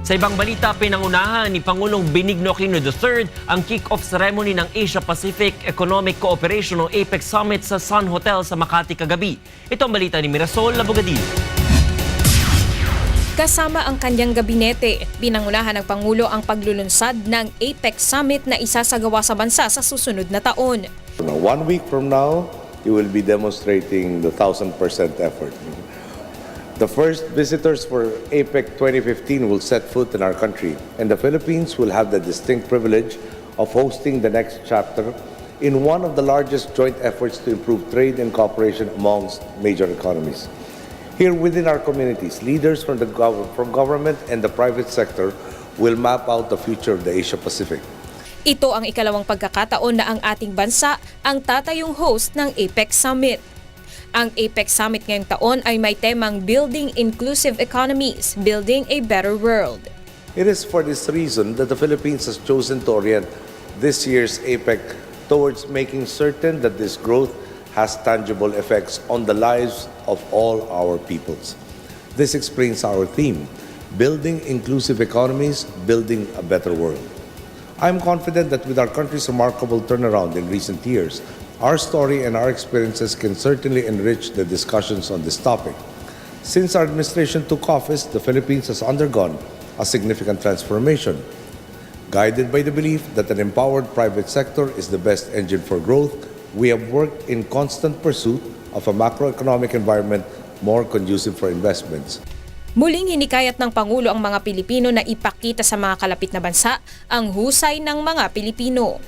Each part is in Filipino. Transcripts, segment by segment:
Sa ibang balita, pinangunahan ni Pangulong Benigno Aquino III ang kick-off ceremony ng Asia-Pacific Economic Cooperation o APEC Summit sa Sun Hotel sa Makati kagabi. Ito ang balita ni Mirasol Labogadil. Kasama ang kanyang gabinete, pinangunahan ng Pangulo ang paglulunsad ng APEC Summit na isasagawa sa bansa sa susunod na taon. One week from now, you will be demonstrating the thousand percent effort. The first visitors for APEC 2015 will set foot in our country, and the Philippines will have the distinct privilege of hosting the next chapter in one of the largest joint efforts to improve trade and cooperation amongst major economies. Here within our communities, leaders from the gov- from government and the private sector will map out the future of the Asia Pacific. Ito ang ikalawang pagkakataon na ang ating bansa ang tatayong host ng APEC Summit. Ang APEC Summit ngayong taon ay may temang Building Inclusive Economies, Building a Better World. It is for this reason that the Philippines has chosen to orient this year's APEC towards making certain that this growth has tangible effects on the lives of all our peoples. This explains our theme, Building Inclusive Economies, Building a Better World. I'm confident that with our country's remarkable turnaround in recent years, our story and our experiences can certainly enrich the discussions on this topic. Since our administration took office, the Philippines has undergone a significant transformation. Guided by the belief that an empowered private sector is the best engine for growth, we have worked in constant pursuit of a macroeconomic environment more conducive for investments. Muling hinikayat ng Pangulo ang mga Pilipino na ipakita sa mga kalapit na bansa ang husay ng mga Pilipino.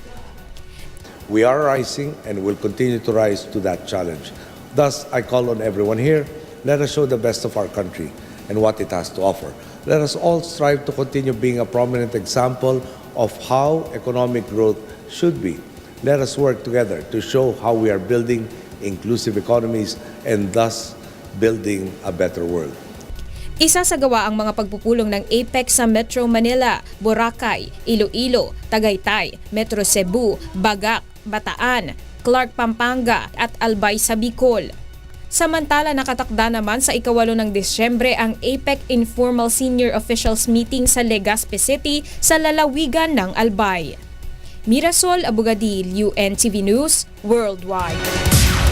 We are rising and will continue to rise to that challenge. Thus, I call on everyone here, let us show the best of our country and what it has to offer. Let us all strive to continue being a prominent example of how economic growth should be. Let us work together to show how we are building inclusive economies and thus building a better world. Isasagawa ang mga pagpupulong ng APEC sa Metro Manila, Boracay, Iloilo, Tagaytay, Metro Cebu, Bagac, Bataan, Clark Pampanga at Albay sa Bicol. Samantala nakatakda naman sa ikawalo ng Disyembre ang APEC Informal Senior Officials Meeting sa Legazpi City sa lalawigan ng Albay. Mirasol Abugadil, UNTV News, Worldwide.